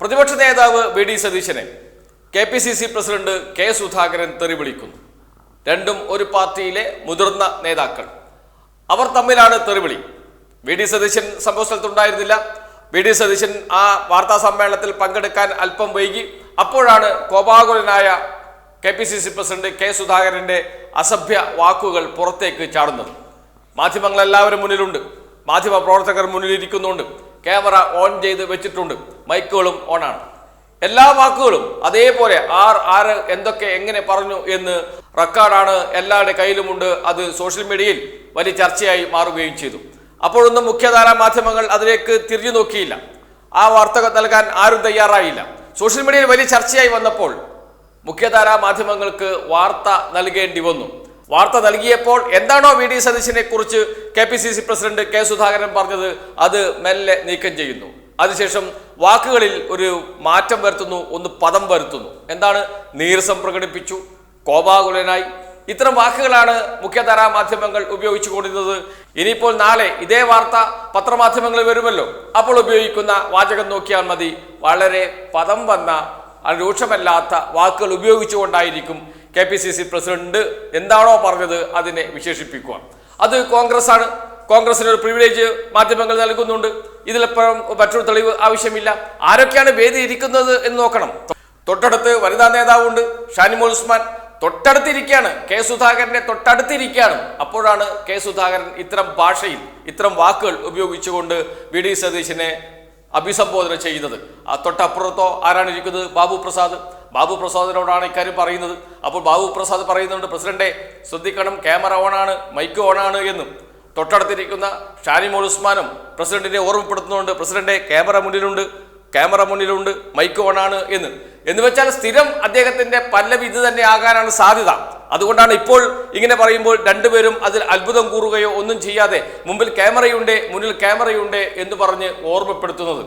പ്രതിപക്ഷ നേതാവ് V D സതീശനെ K P C C president K Sudhakaran തെറി വിളിക്കുന്നു. രണ്ടും ഒരു പാർട്ടിയിലെ മുതിർന്ന നേതാക്കൾ. അവർ തമ്മിലാണ് തെറിവിളി വി ഡി സതീശൻ സംഭവ സ്ഥലത്തുണ്ടായിരുന്നില്ല. വി ഡി സതീശൻ ആ വാർത്താ സമ്മേളനത്തിൽ പങ്കെടുക്കാൻ അല്പം വൈകി. അപ്പോഴാണ് കോപാകുലനായ K P C C president K സുധാകരന്റെ അസഭ്യ വാക്കുകൾ പുറത്തേക്ക് ചാടുന്നത്. മാധ്യമങ്ങൾ എല്ലാവരും മുന്നിലുണ്ട്. മാധ്യമ പ്രവർത്തകർ മുന്നിലിരിക്കുന്നുണ്ട്. ക്യാമറ ഓൺ ചെയ്ത് വെച്ചിട്ടുണ്ട്. മൈക്കുകളും ഓണാണ് എല്ലാ വാക്കുകളും അതേപോലെ ആർ ആര് എന്തൊക്കെ എങ്ങനെ പറഞ്ഞു എന്ന് റെക്കോർഡാണ് എല്ലാവരുടെ കയ്യിലുമുണ്ട്. അത് സോഷ്യൽ മീഡിയയിൽ വലിയ ചർച്ചയായി മാറുകയും ചെയ്തു. അപ്പോഴൊന്നും മുഖ്യധാര മാധ്യമങ്ങൾ അതിലേക്ക് തിരിഞ്ഞു നോക്കിയില്ല. ആ വാർത്ത നൽകാൻ ആരും തയ്യാറായില്ല. സോഷ്യൽ മീഡിയയിൽ വലിയ ചർച്ചയായി വന്നപ്പോൾ മുഖ്യധാരാ മാധ്യമങ്ങൾക്ക് വാർത്ത നൽകേണ്ടി വന്നു. വാർത്ത നൽകിയപ്പോൾ എന്താണോ വി ഡി സതീശനെ കുറിച്ച് K P C C president K Sudhakaran പറഞ്ഞത് അത് മെല്ലെ നീക്കം ചെയ്യുന്നു. അതിനുശേഷം വാക്കുകളിൽ ഒരു മാറ്റം വരുത്തുന്നു ഒന്ന് പദം വരുത്തുന്നു. എന്താണ്? നീരസം പ്രകടിപ്പിച്ചു കോപാകുലനായി. ഇത്തരം വാക്കുകളാണ് മുഖ്യധാരാ മാധ്യമങ്ങൾ ഉപയോഗിച്ചുകൊണ്ടിരുന്നത്. ഇനിയിപ്പോൾ നാളെ ഇതേ വാർത്ത പത്രമാധ്യമങ്ങളിൽ വരുമല്ലോ. അപ്പോൾ ഉപയോഗിക്കുന്ന വാചകം നോക്കിയാൽ മതി. വളരെ പദം വന്ന രൂക്ഷമല്ലാത്ത വാക്കുകൾ ഉപയോഗിച്ചുകൊണ്ടായിരിക്കും K P C C president എന്താണോ പറഞ്ഞത് അതിനെ വിശേഷിപ്പിക്കുക. അത് കോൺഗ്രസ് ആണ് കോൺഗ്രസിന് ഒരു പ്രിവിലേജ് മാധ്യമങ്ങൾ നൽകുന്നുണ്ട്. ഇതിലപ്പുറം മറ്റൊരു തെളിവ് ആവശ്യമില്ല. ആരൊക്കെയാണ് വേദി ഇരിക്കുന്നത് എന്ന് നോക്കണം. തൊട്ടടുത്ത് വനിതാ നേതാവുണ്ട് ഷാനിമോൾ ഉസ്മാൻ. തൊട്ടടുത്തിരിക്കുകയാണ്. കെ സുധാകരനെ തൊട്ടടുത്തിരിക്കുകയാണ്. അപ്പോഴാണ് കെ സുധാകരൻ ഇത്തരം ഭാഷയിൽ ഇത്തരം വാക്കുകൾ ഉപയോഗിച്ചുകൊണ്ട് വി ഡി സതീശനെ അഭിസംബോധന ചെയ്യുന്നത്. ആ തൊട്ടപ്പുറത്തോ ആരാണ് ഇരിക്കുന്നത്? ബാബു പ്രസാദ്. ബാബു പ്രസാദിനോടാണ് ഇക്കാര്യം പറയുന്നത്. അപ്പോൾ ബാബു പ്രസാദ് പറയുന്നുണ്ട് പ്രസിഡന്റെ ശ്രദ്ധിക്കണം ക്യാമറ ഓണാണ് മൈക്ക് ഓണാണ് എന്നും. തൊട്ടടുത്തിരിക്കുന്ന ഷാനിമോൾ ഉസ്മാനും പ്രസിഡന്റിനെ ഓർമ്മപ്പെടുത്തുന്നുണ്ട് പ്രസിഡന്റെ ക്യാമറ മുന്നിലുണ്ട് ക്യാമറ മുന്നിലുണ്ട് മൈക്ക് ഓണാണ് എന്ന്. എന്ന് വെച്ചാൽ സ്ഥിരം അദ്ദേഹത്തിന്റെ പല്ലവി ഇത് തന്നെ ആകാനാണ് സാധ്യത. അതുകൊണ്ടാണ് ഇപ്പോൾ ഇങ്ങനെ പറയുമ്പോൾ രണ്ടുപേരും അതിൽ അത്ഭുതം കൂറുകയോ ഒന്നും ചെയ്യാതെ മുമ്പിൽ ക്യാമറയുണ്ട് മുന്നിൽ ക്യാമറയുണ്ട് എന്ന് പറഞ്ഞ് ഓർമ്മപ്പെടുത്തുന്നത്.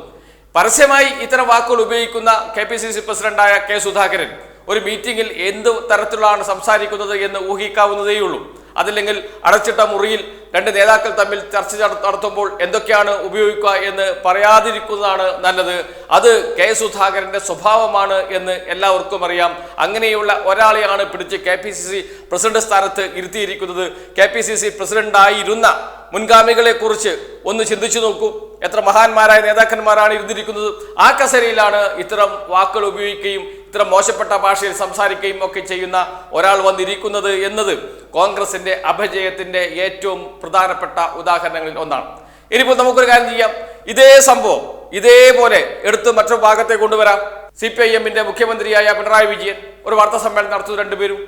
പരസ്യമായി ഇത്തരം വാക്കുകൾ ഉപയോഗിക്കുന്ന കെ പി സി സി പ്രസിഡന്റായ കെ സുധാകരൻ ഒരു മീറ്റിംഗിൽ എന്ത് തരത്തിലാണ് സംസാരിക്കുന്നത് എന്ന് ഊഹിക്കാവുന്നതേയുള്ളൂ. അതില്ലെങ്കിൽ അടച്ചിട്ട മുറിയിൽ രണ്ട് നേതാക്കൾ തമ്മിൽ ചർച്ച നടത്തുമ്പോൾ എന്തൊക്കെയാണ് ഉപയോഗിക്കുക എന്ന് പറയാതിരിക്കുന്നതാണ് നല്ലത്. അത് കെ സുധാകരന്റെ സ്വഭാവമാണ് എന്ന് എല്ലാവർക്കും അറിയാം. അങ്ങനെയുള്ള ഒരാളെയാണ് പിടിച്ച് K P C C president സ്ഥാനത്ത് ഇരുത്തിയിരിക്കുന്നത്. കെ പി സി സി പ്രസിഡന്റായിരുന്ന മുൻഗാമികളെ കുറിച്ച് ഒന്ന് ചിന്തിച്ചു നോക്കൂ. എത്ര മഹാന്മാരായ നേതാക്കന്മാരാണ് ഇരുന്നിരിക്കുന്നത്? ആ കസേരയിലാണ് ഇത്തരം വാക്കുകൾ ഉപയോഗിക്കുകയും ഇത്തരം മോശപ്പെട്ട ഭാഷയിൽ സംസാരിക്കുകയും ഒക്കെ ചെയ്യുന്ന ഒരാൾ വന്നിരിക്കുന്നത് എന്നത് കോൺഗ്രസിന്റെ അപജയത്തിന്റെ ഏറ്റവും പ്രധാനപ്പെട്ട ഉദാഹരണങ്ങളിൽ ഒന്നാണ്. ഇനിയിപ്പോൾ നമുക്കൊരു കാര്യം ചെയ്യാം. ഇതേ സംഭവം ഇതേപോലെ എടുത്ത് മറ്റൊരു ഭാഗത്തെ കൊണ്ടുവരാം. സി പി ഐ എമ്മിന്റെ മുഖ്യമന്ത്രിയായ പിണറായി വിജയൻ ഒരു വാർത്താ സമ്മേളനം നടത്തുന്നു രണ്ടുപേരും.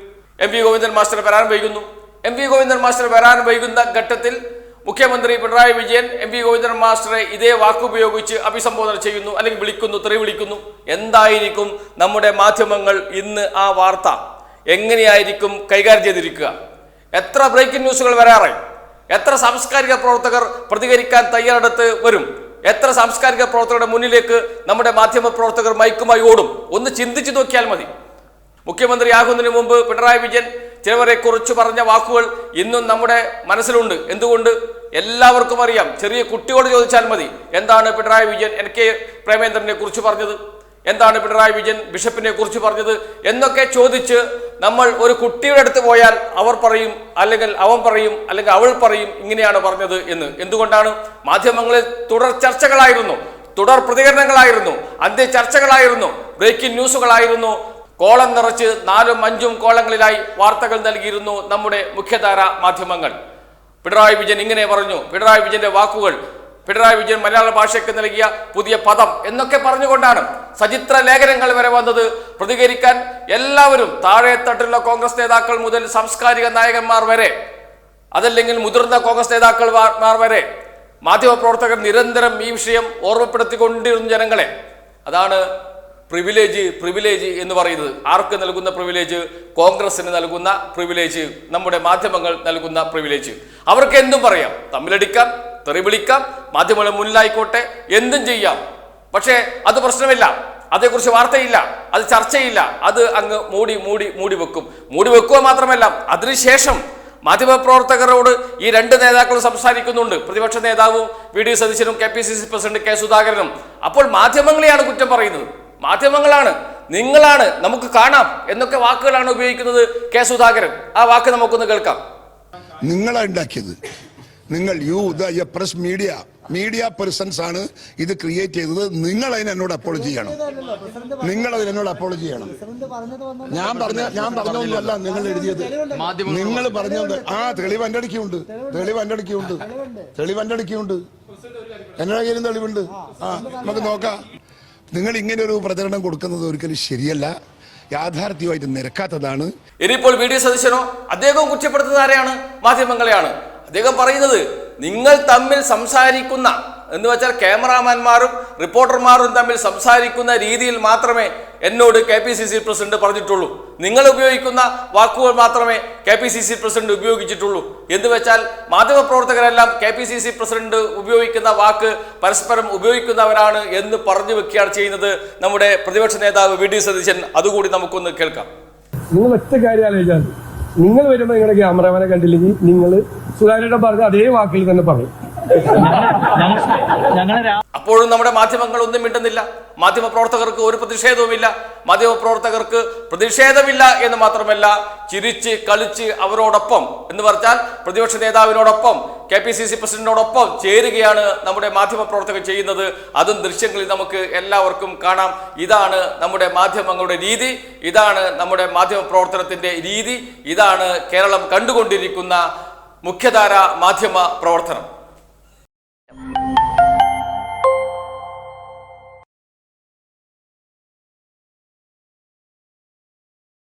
എം വി ഗോവിന്ദൻ മാസ്റ്റർ വരാൻ വൈകുന്നു. എം വി ഗോവിന്ദൻ മാസ്റ്റർ വരാൻ വൈകുന്ന ഘട്ടത്തിൽ മുഖ്യമന്ത്രി പിണറായി വിജയൻ എം വി ഗോവിന്ദൻ മാസ്റ്ററെ ഇതേ വാക്കുപയോഗിച്ച് അഭിസംബോധന ചെയ്യുന്നു അല്ലെങ്കിൽ വിളിക്കുന്നു തെറി വിളിക്കുന്നു. എന്തായിരിക്കും നമ്മുടെ മാധ്യമങ്ങൾ ഇന്ന് ആ വാർത്ത? എങ്ങനെയായിരിക്കും കൈകാര്യം ചെയ്തിരിക്കുക? എത്ര ബ്രേക്കിംഗ് ന്യൂസുകൾ വരാറായി എത്ര സാംസ്കാരിക പ്രവർത്തകർ പ്രതികരിക്കാൻ തയ്യാറെടുത്ത് വരും? എത്ര സാംസ്കാരിക പ്രവർത്തകരുടെ മുന്നിലേക്ക് നമ്മുടെ മാധ്യമ പ്രവർത്തകർ മൈക്കുമായി ഓടും? ഒന്ന് ചിന്തിച്ചു നോക്കിയാൽ മതി. മുഖ്യമന്ത്രിയാകുന്നതിന് മുമ്പ് പിണറായി വിജയൻ ചിലവരെ കുറിച്ച് പറഞ്ഞ വാക്കുകൾ ഇന്നും നമ്മുടെ മനസ്സിലുണ്ട്. എന്തുകൊണ്ട്? എല്ലാവർക്കും അറിയാം. ചെറിയ കുട്ടിയോട് ചോദിച്ചാൽ മതി. എന്താണ് പിണറായി വിജയൻ എൻ കെ പ്രേമേന്ദ്രനെ കുറിച്ച് പറഞ്ഞത്? എന്താണ് പിണറായി വിജയൻ ബിഷപ്പിനെ കുറിച്ച് പറഞ്ഞത്? എന്നൊക്കെ ചോദിച്ച് നമ്മൾ ഒരു കുട്ടിയുടെ അടുത്ത് പോയാൽ അവർ പറയും അല്ലെങ്കിൽ അവൻ പറയും അല്ലെങ്കിൽ അവൾ പറയും ഇങ്ങനെയാണ് പറഞ്ഞത് എന്ന്. എന്തുകൊണ്ടാണ്? മാധ്യമങ്ങളിൽ തുടർ ചർച്ചകളായിരുന്നു. തുടർ പ്രതികരണങ്ങളായിരുന്നു. അന്ത്യ ചർച്ചകളായിരുന്നു ബ്രേക്കിംഗ് ന്യൂസുകളായിരുന്നു. കോളം നിറച്ച് നാലും അഞ്ചും കോളങ്ങളിലായി വാർത്തകൾ നൽകിയിരുന്നു നമ്മുടെ മുഖ്യധാര മാധ്യമങ്ങൾ. പിണറായി വിജയൻ ഇങ്ങനെ പറഞ്ഞു പിണറായി വിജയന്റെ വാക്കുകൾ പിണറായി വിജയൻ മലയാള ഭാഷയ്ക്ക് നൽകിയ പുതിയ പദം എന്നൊക്കെ പറഞ്ഞുകൊണ്ടാണ് സചിത്ര ലേഖനങ്ങൾ വരെ വന്നത്. പ്രതികരിക്കാൻ എല്ലാവരും താഴെത്തട്ടിലുള്ള കോൺഗ്രസ് നേതാക്കൾ മുതൽ സാംസ്കാരിക നായകന്മാർ വരെ അതല്ലെങ്കിൽ മുതിർന്ന കോൺഗ്രസ് നേതാക്കൾ വരെ. മാധ്യമപ്രവർത്തകർ നിരന്തരം ഈ വിഷയം ഓർമ്മപ്പെടുത്തിക്കൊണ്ടിരുന്നു ജനങ്ങളെ. അതാണ് പ്രിവിലേജ് പ്രിവിലേജ് എന്ന് പറയുന്നത്. ആർക്ക് നൽകുന്ന പ്രിവിലേജ് കോൺഗ്രസിന് നൽകുന്ന പ്രിവിലേജ് നമ്മുടെ മാധ്യമങ്ങൾ നൽകുന്ന പ്രിവിലേജ് അവർക്ക് എന്തും പറയാം. തമ്മിലടിക്കാം തെറി വിളിക്കാം മാധ്യമങ്ങൾ മുന്നിലായിക്കോട്ടെ എന്തും ചെയ്യാം. പക്ഷേ അത് പ്രശ്നമില്ല. അതേക്കുറിച്ച് വാർത്തയില്ല. അത് ചർച്ചയില്ല. അത് അങ്ങ് മൂടി മൂടി മൂടി വെക്കും. മൂടി വെക്കുക മാത്രമല്ല അതിനുശേഷം മാധ്യമപ്രവർത്തകരോട് ഈ രണ്ട് നേതാക്കളും സംസാരിക്കുന്നുണ്ട്. പ്രതിപക്ഷ നേതാവും വി ഡി സതീശനും K P C C president K സുധാകരനും. അപ്പോൾ മാധ്യമങ്ങളെയാണ് കുറ്റം പറയുന്നത്. മാധ്യമങ്ങളാണ് നിങ്ങളാണ് നമുക്ക് കാണാം എന്നൊക്കെ വാക്കുകളാണ് ഉപയോഗിക്കുന്നത് കെ സുധാകരൻ. ആ വാക്ക് നമുക്കൊന്ന് കേൾക്കാം. നിങ്ങളാണ് ഉണ്ടാക്കിയത്. നിങ്ങൾ you the press media media persons ആണ് ഇത് ക്രിയേറ്റ് ചെയ്തത്. നിങ്ങൾ അതിന് എന്നോട് അപ്പോളജി ചെയ്യണം. നിങ്ങൾ അതിന് എന്നോട് അപ്പോളജി ചെയ്യണം. ഞാൻ പറഞ്ഞ ഞാൻ പറഞ്ഞതല്ല നിങ്ങൾ എഴുതിയത്. നിങ്ങൾ പറഞ്ഞത് ആ തെളിവ് എന്റെ അടുക്കുണ്ട് തെളിവ് എന്റെ അടുക്കുണ്ട് തെളിവ് എന്റെ അടുക്കുണ്ട് കയ്യിലും തെളിവുണ്ട്. ആ നമുക്ക് നോക്കാം. നിങ്ങൾ ഇങ്ങനെ ഒരു പ്രചരണം കൊടുക്കുന്നത് ഒരിക്കലും ശരിയല്ല. യാഥാർത്ഥ്യമായിട്ട് നിരക്കാത്തതാണ്. ഇനിയിപ്പോൾ വി ഡി സതീശനോ അദ്ദേഹം കുറ്റപ്പെടുത്തുന്നത് ആരെയാണ്? മാധ്യമങ്ങളെയാണ്. അദ്ദേഹം പറയുന്നത് നിങ്ങൾ തമ്മിൽ സംസാരിക്കുന്ന എന്ന് വെച്ചാൽ ക്യാമറാമാന്മാരും റിപ്പോർട്ടർമാരും തമ്മിൽ സംസാരിക്കുന്ന രീതിയിൽ മാത്രമേ എന്നോട് K P C C president പറഞ്ഞിട്ടുള്ളൂ. നിങ്ങൾ ഉപയോഗിക്കുന്ന വാക്കുകൾ മാത്രമേ K P C C president ഉപയോഗിച്ചിട്ടുള്ളൂ. എന്ന് വെച്ചാൽ മാധ്യമപ്രവർത്തകരെല്ലാം K P C C president ഉപയോഗിക്കുന്ന വാക്ക് പരസ്പരം ഉപയോഗിക്കുന്നവരാണ് എന്ന് പറഞ്ഞു വെക്കുകയാണ് ചെയ്യുന്നത് നമ്മുടെ പ്രതിപക്ഷ നേതാവ് വി ഡി സതീശൻ. അതുകൂടി നമുക്കൊന്ന് കേൾക്കാം. നിങ്ങൾ ഒറ്റ കാര്യം ആലോചിച്ചാൽ നിങ്ങൾ വരുമ്പോൾ നിങ്ങളുടെ ക്യാമറമാനെ കണ്ടില്ലെങ്കിൽ നിങ്ങൾ സുധാകരയുടെ പറഞ്ഞ അതേ വാക്കിൽ തന്നെ പറയും. അപ്പോഴും നമ്മുടെ മാധ്യമങ്ങൾ ഒന്നും മിണ്ടുന്നില്ല. മാധ്യമ പ്രവർത്തകർക്ക് ഒരു പ്രതിഷേധവുമില്ല. മാധ്യമ പ്രവർത്തകർക്ക് പ്രതിഷേധമില്ല എന്ന് മാത്രമല്ല ചിരിച്ച് കളിച്ച് അവരോടൊപ്പം എന്ന് പറഞ്ഞാൽ പ്രതിപക്ഷ നേതാവിനോടൊപ്പം കെ പി സി സി പ്രസിഡന്റിനോടൊപ്പം ചേരുകയാണ് നമ്മുടെ മാധ്യമ പ്രവർത്തകർ ചെയ്യുന്നത്. അതും ദൃശ്യങ്ങളിൽ നമുക്ക് എല്ലാവർക്കും കാണാം. ഇതാണ് നമ്മുടെ മാധ്യമങ്ങളുടെ രീതി. ഇതാണ് നമ്മുടെ മാധ്യമ പ്രവർത്തനത്തിന്റെ രീതി. ഇതാണ് കേരളം കണ്ടുകൊണ്ടിരിക്കുന്ന മുഖ്യധാര മാധ്യമ പ്രവർത്തനം.